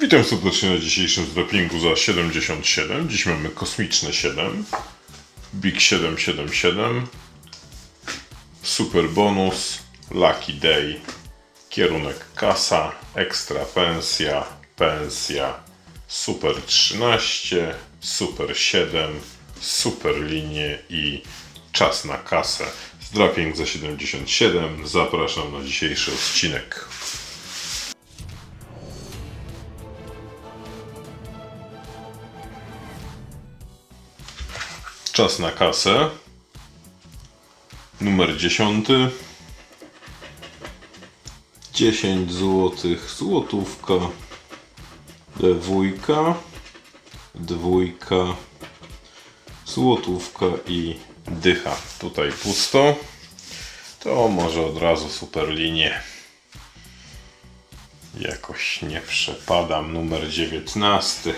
Witam serdecznie na dzisiejszym zdrapingu za 77. Dziś mamy kosmiczne 7. Big 777. Super bonus. Lucky day. Kierunek kasa. Ekstra pensja. Pensja. Super 13. Super 7. Super linie i czas na kasę. Zdraping za 77. Zapraszam na dzisiejszy odcinek. Czas na kasę. Numer 10. 10 złotych, złotówka, dwójka, dwójka, złotówka i dycha. Tutaj pusto. To może od razu super linię. Jakoś nie przepadam. Numer 19.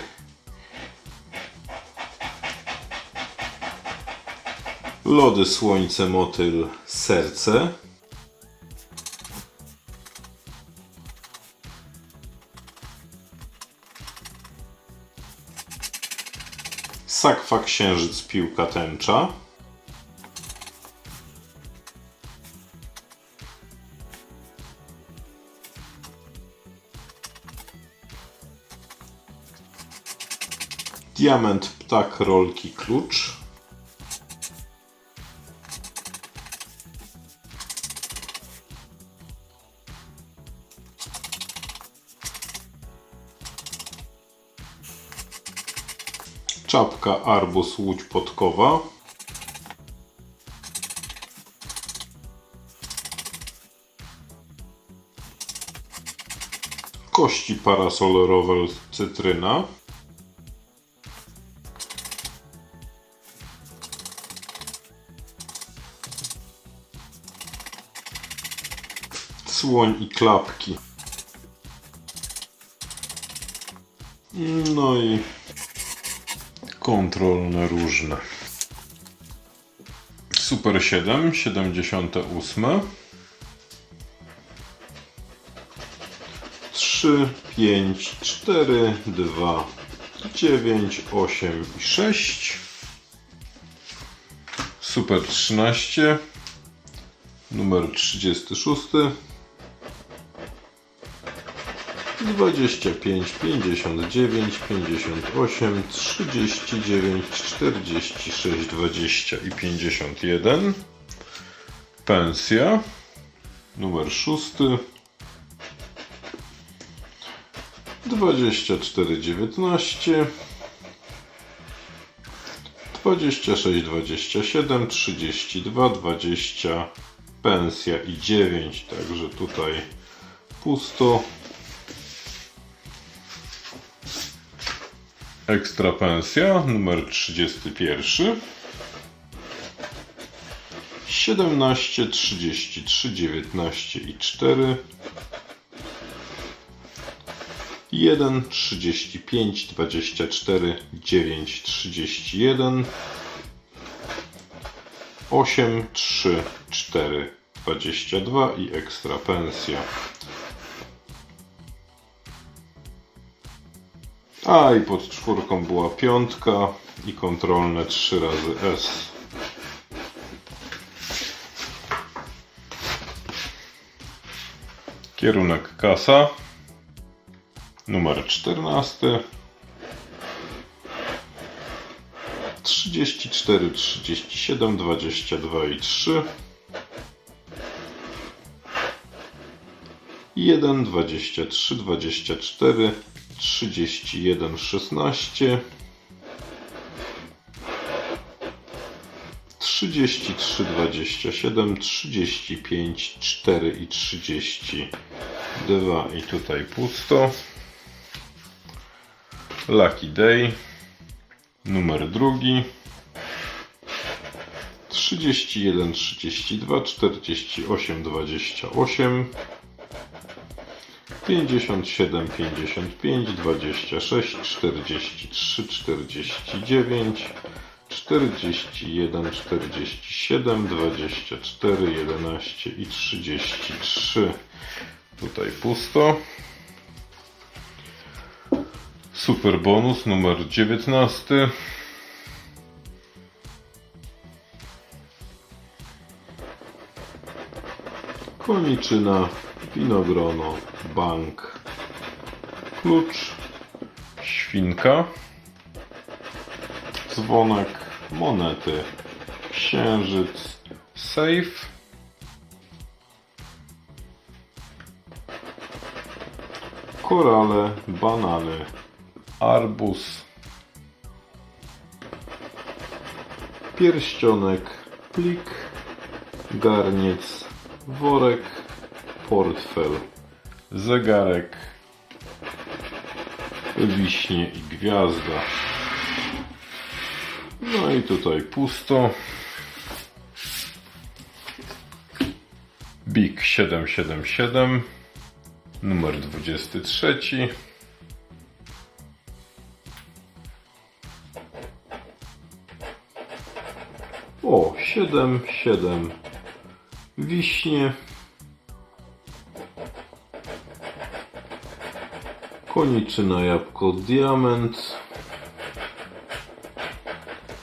Lody, słońce, motyl, serce. Sakwa, księżyc, piłka, tęcza. Diament, ptak, rolki, klucz. Czapka, arbus, łódź podkowa. Kości parasol, rowel, cytryna. Słoń i klapki. No i kontrolne różne. Super 7, 78. 3, 5, 4, 2, 9, 8 i 6. Super 13. Numer 36. 25, 59, 58, 39, 46, 20 i 51. Pensja. Numer 6. 24, 19. 26, 27, 32, 20. Pensja i 9. Także tutaj pusto. Ekstra pensja numer 31 17, 33, 19 i 4 1, 35, 24, 9, 31 8, 3, 4, 22 i ekstra pensja. A i pod czwórką była piątka i kontrolne 3 razy S. Kierunek kasa. Numer 14. 34, 37, 22 i 3. 1, 23, 24, 31, 16, 33, 27, 35, 4 i 32 i tutaj pusto. Lucky Day, numer drugi. 31, 32, 48, 28, 57, 55, 26, 43, 49, 41, 47, 24, 11 i 33. Tutaj pusto. Super bonus numer 19. Koniczyna, winogrono, bank, klucz, świnka, dzwonek, monety, księżyc, safe, korale, banany, arbuz, pierścionek, plik, garniec, worek, portfel, zegarek, wiśnie i gwiazda. No i tutaj pusto. Big 777, numer 23. O, 7, 7. Wiśnie. Koniczyna jabłko diament.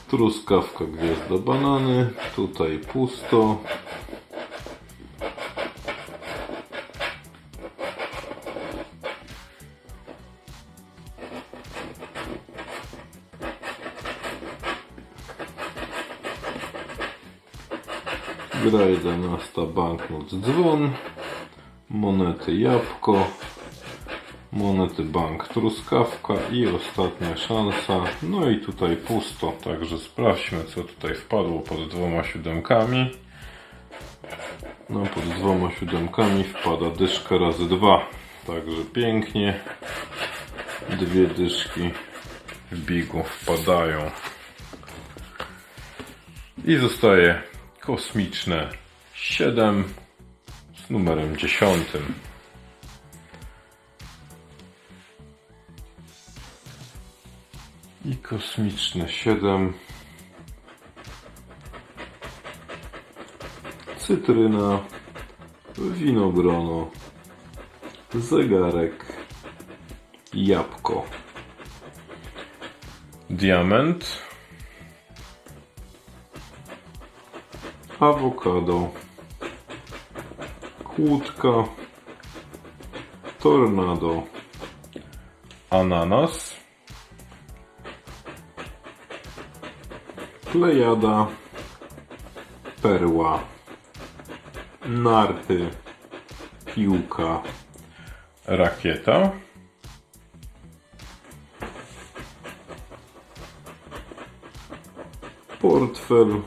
Truskawka gwiazda banany. Tutaj pusto. Gra 11, banknot dzwon, monety jabłko, monety bank truskawka i ostatnia szansa. No i tutaj pusto, także sprawdźmy co tutaj wpadło pod dwoma siódemkami. No pod dwoma siódemkami wpada dyszka razy dwa, także pięknie. Dwie dyszki w bigu wpadają. I zostaje kosmiczne 7 z numerem 10. I kosmiczne 7. Cytryna, winogrono, zegarek, jabłko. Diament. Awokado, kłódka, tornado, ananas, plejada, perła, narty, piłka, rakieta, portfel,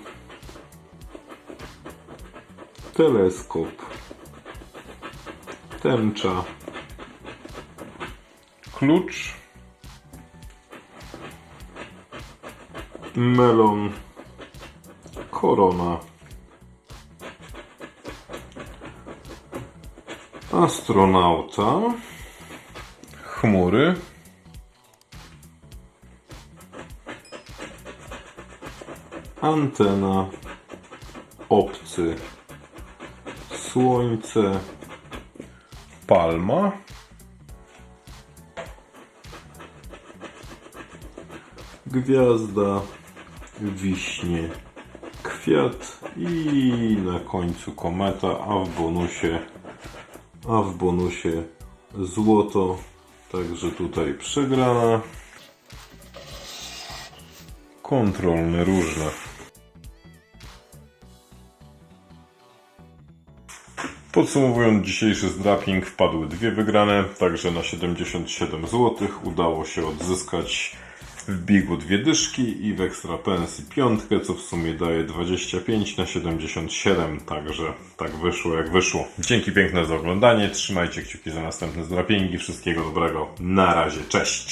teleskop, tęcza, klucz, melon, korona, astronauta, chmury, antena, obcy słońce, palma, gwiazda, wiśnie, kwiat i na końcu kometa, a w bonusie, a w bonusie złoto, także tutaj przegrana. Kontrolne różne. Podsumowując dzisiejszy zdraping, wpadły dwie wygrane, także na 77 zł udało się odzyskać w bigu dwie dyszki i w ekstra pensji piątkę, co w sumie daje 25 na 77, także tak wyszło jak wyszło. Dzięki piękne za oglądanie, trzymajcie kciuki za następne zdrapingi, wszystkiego dobrego, na razie, cześć!